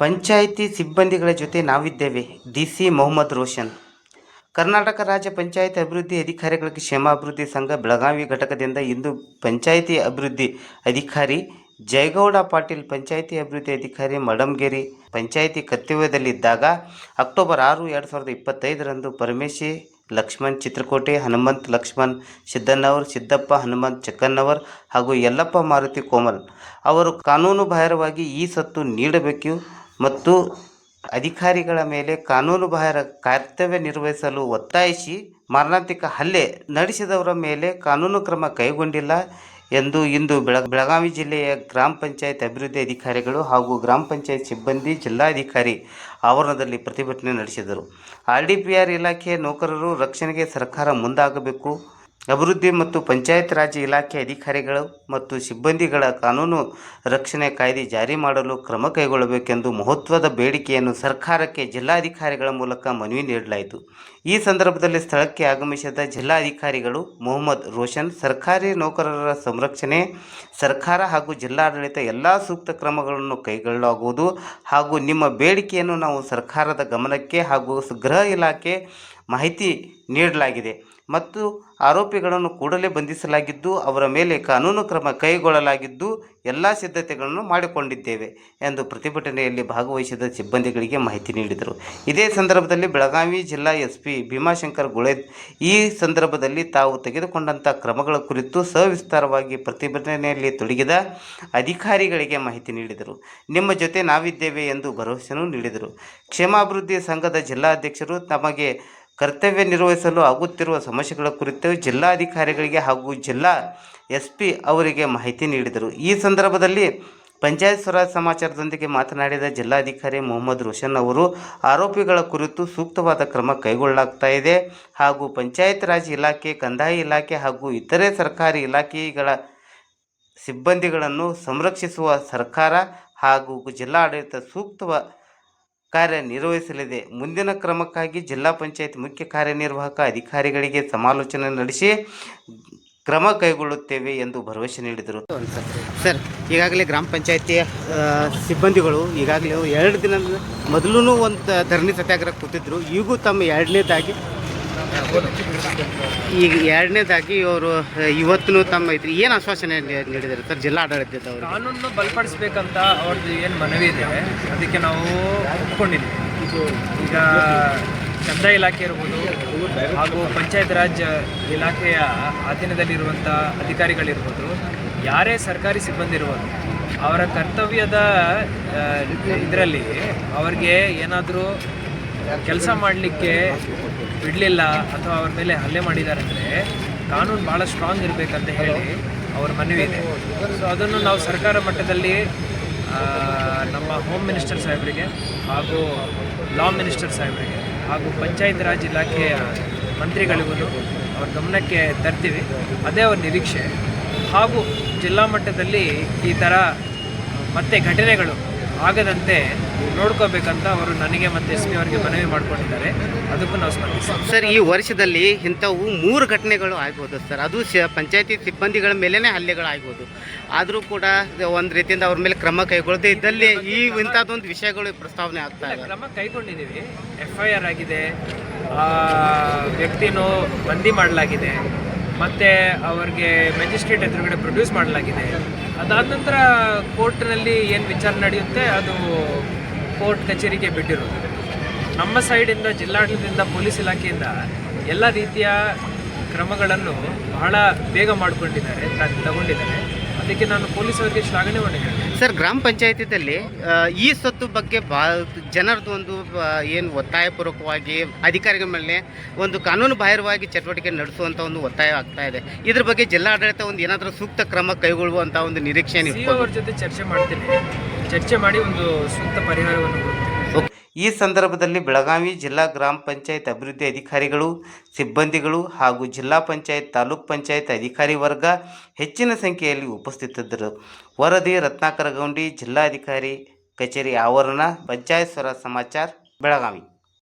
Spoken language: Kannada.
ಪಂಚಾಯಿತಿ ಸಿಬ್ಬಂದಿಗಳ ಜೊತೆ ನಾವಿದ್ದೇವೆ. D C Mohammed Roshan. Karnataka ರಾಜ್ಯ ಪಂಚಾಯತ್ ಅಭಿವೃದ್ಧಿ ಅಧಿಕಾರಿಗಳ ಕ್ಷೇಮಾಭಿವೃದ್ಧಿ ಸಂಘ ಬೆಳಗಾವಿ ಘಟಕದಿಂದ ಇಂದು ಪಂಚಾಯಿತಿ ಅಭಿವೃದ್ಧಿ ಅಧಿಕಾರಿ ಜಯಗೌಡ ಪಾಟೀಲ್, ಪಂಚಾಯಿತಿ ಅಭಿವೃದ್ಧಿ ಅಧಿಕಾರಿ ಮಡಂಗೇರಿ, ಪಂಚಾಯಿತಿ ಕರ್ತವ್ಯದಲ್ಲಿದ್ದಾಗ ಅಕ್ಟೋಬರ್ ಆರು, ಎರಡು ಸಾವಿರದ ಇಪ್ಪತ್ತೈದರಂದು ಪರಮೇಶಿ, ಲಕ್ಷ್ಮಣ್ ಚಿತ್ರಕೋಟೆ, ಹನುಮಂತ್ ಲಕ್ಷ್ಮಣ್ ಸಿದ್ದಣ್ಣವರ್ ಸಿದ್ದಪ್ಪ, ಹನುಮಂತ್ ಚಕ್ಕನ್ನವರ್ ಹಾಗೂ ಯಲ್ಲಪ್ಪ ಮಾರುತಿ ಕೋಮಲ್ ಅವರು ಕಾನೂನು ಬಾಹಿರವಾಗಿ ಈ ಸತ್ತು ನೀಡಬೇಕು. ಮತ್ತು ಅಧಿಕಾರಿಗಳ ಮೇಲೆ ಕಾನೂನುಬಾಹಿರ ಕರ್ತವ್ಯ ನಿರ್ವಹಿಸಲು ಒತ್ತಾಯಿಸಿ ಮಾರಣಾಂತಿಕ ಹಲ್ಲೆ ನಡೆಸಿದವರ ಮೇಲೆ ಕಾನೂನು ಕ್ರಮ ಕೈಗೊಂಡಿಲ್ಲ ಎಂದು ಇಂದು ಬೆಳ ಬೆಳಗಾವಿ ಜಿಲ್ಲೆಯ ಗ್ರಾಮ ಪಂಚಾಯತ್ ಅಭಿವೃದ್ಧಿ ಅಧಿಕಾರಿಗಳು ಹಾಗೂ ಗ್ರಾಮ ಪಂಚಾಯತ್ ಸಿಬ್ಬಂದಿ ಜಿಲ್ಲಾಧಿಕಾರಿ ಆವರಣದಲ್ಲಿ ಪ್ರತಿಭಟನೆ ನಡೆಸಿದರು. ಆರ್ ಡಿ ಪಿ ಆರ್ ಇಲಾಖೆಯ ನೌಕರರು ರಕ್ಷಣೆಗೆ ಸರ್ಕಾರ ಮುಂದಾಗಬೇಕು. ಅಭಿವೃದ್ಧಿ ಮತ್ತು ಪಂಚಾಯತ್ ರಾಜ್ ಇಲಾಖೆ ಅಧಿಕಾರಿಗಳು ಮತ್ತು ಸಿಬ್ಬಂದಿಗಳ ಕಾನೂನು ರಕ್ಷಣೆ ಕಾಯ್ದೆ ಜಾರಿ ಮಾಡಲು ಕ್ರಮ ಕೈಗೊಳ್ಳಬೇಕೆಂದು ಮಹತ್ವದ ಬೇಡಿಕೆಯನ್ನು ಸರ್ಕಾರಕ್ಕೆ ಜಿಲ್ಲಾಧಿಕಾರಿಗಳ ಮೂಲಕ ಮನವಿ ನೀಡಲಾಯಿತು. ಈ ಸಂದರ್ಭದಲ್ಲಿ ಸ್ಥಳಕ್ಕೆ ಆಗಮಿಸಿದ ಜಿಲ್ಲಾಧಿಕಾರಿಗಳು ಮೊಹಮ್ಮದ್ ರೋಷನ್, ಸರ್ಕಾರಿ ನೌಕರರ ಸಂರಕ್ಷಣೆ, ಸರ್ಕಾರ ಹಾಗೂ ಜಿಲ್ಲಾಡಳಿತ ಎಲ್ಲ ಸೂಕ್ತ ಕ್ರಮಗಳನ್ನು ಕೈಗೊಳ್ಳಲಾಗುವುದು ಹಾಗೂ ನಿಮ್ಮ ಬೇಡಿಕೆಯನ್ನು ನಾವು ಸರ್ಕಾರದ ಗಮನಕ್ಕೆ ಹಾಗೂ ಗೃಹ ಇಲಾಖೆ ಮಾಹಿತಿ ನೀಡಲಾಗಿದೆ ಮತ್ತು ಆರೋಪಿಗಳನ್ನು ಕೂಡಲೇ ಬಂಧಿಸಲಾಗಿದ್ದು, ಅವರ ಮೇಲೆ ಕಾನೂನು ಕ್ರಮ ಕೈಗೊಳ್ಳಲಾಗಿದ್ದು, ಎಲ್ಲ ಸಿದ್ಧತೆಗಳನ್ನು ಮಾಡಿಕೊಂಡಿದ್ದೇವೆ ಎಂದು ಪ್ರತಿಭಟನೆಯಲ್ಲಿ ಭಾಗವಹಿಸಿದ ಸಿಬ್ಬಂದಿಗಳಿಗೆ ಮಾಹಿತಿ ನೀಡಿದರು. ಇದೇ ಸಂದರ್ಭದಲ್ಲಿ ಬೆಳಗಾವಿ ಜಿಲ್ಲಾ ಎಸ್ ಪಿ ಭೀಮಾಶಂಕರ್ ಗುಳೆ ಈ ಸಂದರ್ಭದಲ್ಲಿ ತಾವು ತೆಗೆದುಕೊಂಡಂಥ ಕ್ರಮಗಳ ಕುರಿತು ಸವಿಸ್ತಾರವಾಗಿ ಪ್ರತಿಭಟನೆಯಲ್ಲಿ ತೊಡಗಿದ ಅಧಿಕಾರಿಗಳಿಗೆ ಮಾಹಿತಿ ನೀಡಿದರು. ನಿಮ್ಮ ಜೊತೆ ನಾವಿದ್ದೇವೆ ಎಂದು ಭರವಸೆಯನ್ನು ನೀಡಿದರು. ಕ್ಷೇಮಾಭಿವೃದ್ಧಿ ಸಂಘದ ಜಿಲ್ಲಾಧ್ಯಕ್ಷರು ತಮಗೆ ಕರ್ತವ್ಯ ನಿರ್ವಹಿಸಲು ಆಗುತ್ತಿರುವ ಸಮಸ್ಯೆಗಳ ಕುರಿತು ಜಿಲ್ಲಾಧಿಕಾರಿಗಳಿಗೆ ಹಾಗೂ ಜಿಲ್ಲಾ ಎಸ್ ಪಿ ಅವರಿಗೆ ಮಾಹಿತಿ ನೀಡಿದರು. ಈ ಸಂದರ್ಭದಲ್ಲಿ ಪಂಚಾಯತ್ ಸ್ವರಾಜ್ ಸಮಾಚಾರದೊಂದಿಗೆ ಮಾತನಾಡಿದ ಜಿಲ್ಲಾಧಿಕಾರಿ ಮೊಹಮ್ಮದ್ ರೋಷನ್ ಅವರು, ಆರೋಪಿಗಳ ಕುರಿತು ಸೂಕ್ತವಾದ ಕ್ರಮ ಕೈಗೊಳ್ಳಲಾಗ್ತಾ ಇದೆ ಹಾಗೂ ಪಂಚಾಯತ್ ರಾಜ್ ಇಲಾಖೆ, ಕಂದಾಯ ಇಲಾಖೆ ಹಾಗೂ ಇತರೆ ಸರ್ಕಾರಿ ಇಲಾಖೆಗಳ ಸಿಬ್ಬಂದಿಗಳನ್ನು ಸಂರಕ್ಷಿಸುವ ಸರ್ಕಾರ ಹಾಗೂ ಜಿಲ್ಲಾಡಳಿತ ಸೂಕ್ತವ ಕಾರ್ಯನಿರ್ವಹಿಸಲಿದೆ. ಮುಂದಿನ ಕ್ರಮಕ್ಕಾಗಿ ಜಿಲ್ಲಾ ಪಂಚಾಯತ್ ಮುಖ್ಯ ಕಾರ್ಯನಿರ್ವಾಹಕ ಅಧಿಕಾರಿಗಳಿಗೆ ಸಮಾಲೋಚನೆ ನಡೆಸಿ ಕ್ರಮ ಕೈಗೊಳ್ಳುತ್ತೇವೆ ಎಂದು ಭರವಸೆ ನೀಡಿದರು. ಸರ್, ಈಗಾಗಲೇ ಗ್ರಾಮ ಪಂಚಾಯತಿಯ ಸಿಬ್ಬಂದಿಗಳು ಈಗಾಗಲೇ ಎರಡು ದಿನ ಮೊದಲೂ ಒಂದು ಧರಣಿ ಸತ್ಯಾಗ್ರಹ ಕೂತಿದ್ರು. ಈಗೂ ತಮ್ಮ ಎರಡನೇದಾಗಿ ಈಗ ಎರಡನೇದಾಗಿ ಅವರು ಇವತ್ತು ತಮ್ಮ ಇದ್ರಿ ಏನು ಆಶ್ವಾಸನೆ ನೀಡಿದ್ದಾರೆ ಸರ್ ಜಿಲ್ಲಾ ಆಡಳಿತದವರು ಕಾನೂನನ್ನು ಬಲಪಡಿಸ್ಬೇಕಂತ ಅವ್ರದ್ದು ಏನು ಮನವಿ ಇದೆ ಅದಕ್ಕೆ ನಾವು ಒಪ್ಕೊಂಡಿದ್ದೀವಿ ಈಗ ಕಂದಾಯ ಇಲಾಖೆ ಇರ್ಬೋದು ಹಾಗೂ ಪಂಚಾಯತ್ ರಾಜ್ ಇಲಾಖೆಯ ಅಧೀನದಲ್ಲಿರುವಂಥ ಅಧಿಕಾರಿಗಳಿರ್ಬೋದು ಯಾರೇ ಸರ್ಕಾರಿ ಸಿಬ್ಬಂದಿ ಇರ್ಬೋದು ಅವರ ಕರ್ತವ್ಯದ ಇದರಲ್ಲಿ ಅವ್ರಿಗೆ ಏನಾದರೂ ಕೆಲಸ ಮಾಡಲಿಕ್ಕೆ ಬಿಡಲಿಲ್ಲ ಅಥವಾ ಅವ್ರ ಮೇಲೆ ಹಲ್ಲೆ ಮಾಡಿದ್ದಾರೆ ಅಂದರೆ ಕಾನೂನು ಭಾಳ ಸ್ಟ್ರಾಂಗ್ ಇರಬೇಕಂತ ಹೇಳಿ ಅವ್ರ ಮನವಿ ಇದೆ. ಸೊ ಅದನ್ನು ನಾವು ಸರ್ಕಾರ ಮಟ್ಟದಲ್ಲಿ ನಮ್ಮ ಹೋಮ್ ಮಿನಿಸ್ಟರ್ ಸಾಹೇಬರಿಗೆ ಹಾಗೂ ಲಾ ಮಿನಿಸ್ಟರ್ ಸಾಹೇಬರಿಗೆ ಹಾಗೂ ಪಂಚಾಯತ್ ರಾಜ್ ಇಲಾಖೆಯ ಮಂತ್ರಿಗಳಿಗೂ ಅವ್ರ ಗಮನಕ್ಕೆ ತರ್ತೀವಿ. ಅದೇ ಅವ್ರ ನಿರೀಕ್ಷೆ. ಹಾಗೂ ಜಿಲ್ಲಾ ಮಟ್ಟದಲ್ಲಿ ಈ ಥರ ಮತ್ತೆ ಘಟನೆಗಳು ಆಗದಂತೆ ನೋಡ್ಕೋಬೇಕಂತ ಅವರು ನನಗೆ ಮತ್ತು ಎಸ್ ಪಿ ಅವರಿಗೆ ಮನವಿ ಮಾಡ್ಕೊಂಡಿದ್ದಾರೆ. ಅದಕ್ಕೂ ನಾವು ಸ್ಪಂದಿಸ್ತೀವಿ. ಸರ್ ಈ ವರ್ಷದಲ್ಲಿ ಇಂಥವು ಮೂರು ಘಟನೆಗಳು ಆಗ್ಬೋದು ಸರ್. ಅದು ಶ ಪಂಚಾಯತಿ ಸಿಬ್ಬಂದಿಗಳ ಮೇಲೇ ಹಲ್ಲೆಗಳಾಗ್ಬೋದು. ಆದರೂ ಕೂಡ ಒಂದು ರೀತಿಯಿಂದ ಅವ್ರ ಮೇಲೆ ಕ್ರಮ ಕೈಗೊಳ್ಳದೆ ಇದ್ದಲ್ಲಿ ಈ ಇಂಥದ್ದೊಂದು ವಿಷಯಗಳು ಪ್ರಸ್ತಾವನೆ ಆಗ್ತಾ ಇದೆ. ಕ್ರಮ ಕೈಗೊಂಡಿದ್ದೀವಿ. ಎಫ್ ಐ ಆರ್ ಆಗಿದೆ. ವ್ಯಕ್ತಿನೂ ಬಂದಿ ಮಾಡಲಾಗಿದೆ. ಮತ್ತು ಅವ್ರಿಗೆ ಮ್ಯಾಜಿಸ್ಟ್ರೇಟ್ ಎದುರುಗಡೆ ಪ್ರೊಡ್ಯೂಸ್ ಮಾಡಲಾಗಿದೆ. ಅದಾದ ನಂತರ ಕೋರ್ಟ್ನಲ್ಲಿ ಏನು ವಿಚಾರಣೆ ನಡೆಯುತ್ತೆ, ಅದು ಕೋರ್ಟ್ ಕಚೇರಿಗೆ ಬಿಟ್ಟಿರೋದು. ನಮ್ಮ ಸೈಡಿಂದ, ಜಿಲ್ಲಾಡಳಿತದಿಂದ, ಪೊಲೀಸ್ ಇಲಾಖೆಯಿಂದ ಎಲ್ಲ ರೀತಿಯ ಕ್ರಮಗಳನ್ನು ಬಹಳ ಬೇಗ ಮಾಡಿಕೊಂಡಿದ್ದಾರೆ, ತಗೊಂಡಿದ್ದಾರೆ. ಅದಕ್ಕೆ ನಾನು ಪೊಲೀಸರಿಗೆ ಶ್ಲಾಘನೆ ಮಾಡಿದ್ದೇನೆ. ಸರ್ ಗ್ರಾಮ ಪಂಚಾಯತಿದಲ್ಲಿ ಈ ಸ್ವತ್ತು ಬಗ್ಗೆ ಬಾ ಜನರದ್ದು ಒಂದು ಏನು ಒತ್ತಾಯಪೂರ್ವಕವಾಗಿ ಅಧಿಕಾರಿಗಳ ಮೇಲೆ ಒಂದು ಕಾನೂನು ಬಾಹಿರವಾಗಿ ಚಟುವಟಿಕೆ ನಡೆಸುವಂಥ ಒಂದು ಒತ್ತಾಯ ಆಗ್ತಾ ಇದೆ. ಇದ್ರ ಬಗ್ಗೆ ಜಿಲ್ಲಾಡಳಿತ ಒಂದು ಏನಾದರೂ ಸೂಕ್ತ ಕ್ರಮ ಕೈಗೊಳ್ಳುವಂಥ ಒಂದು ನಿರೀಕ್ಷೆ ನೀವು ಅವ್ರ ಜೊತೆ ಚರ್ಚೆ ಮಾಡ್ತೀನಿ. ಚರ್ಚೆ ಮಾಡಿ ಒಂದು ಸೂಕ್ತ ಪರಿಹಾರವನ್ನು ಈ ಸಂದರ್ಭದಲ್ಲಿ ಬೆಳಗಾವಿ ಜಿಲ್ಲಾ ಗ್ರಾಮ ಪಂಚಾಯತ್ ಅಭಿವೃದ್ಧಿ ಅಧಿಕಾರಿಗಳು, ಸಿಬ್ಬಂದಿಗಳು ಹಾಗೂ ಜಿಲ್ಲಾ ಪಂಚಾಯತ್ ತಾಲೂಕ್ ಪಂಚಾಯತ್ ಅಧಿಕಾರಿ ವರ್ಗ ಹೆಚ್ಚಿನ ಸಂಖ್ಯೆಯಲ್ಲಿ ಉಪಸ್ಥಿತಿದ್ದರು ವರದಿ ರತ್ನಾಕರ ಗೌಂಡಿ ಜಿಲ್ಲಾಧಿಕಾರಿ ಕಚೇರಿ ಆವರಣ, ಪಂಚಾಯತ್ ಸ್ವರ ಸಮಾಚಾರ, ಬೆಳಗಾವಿ.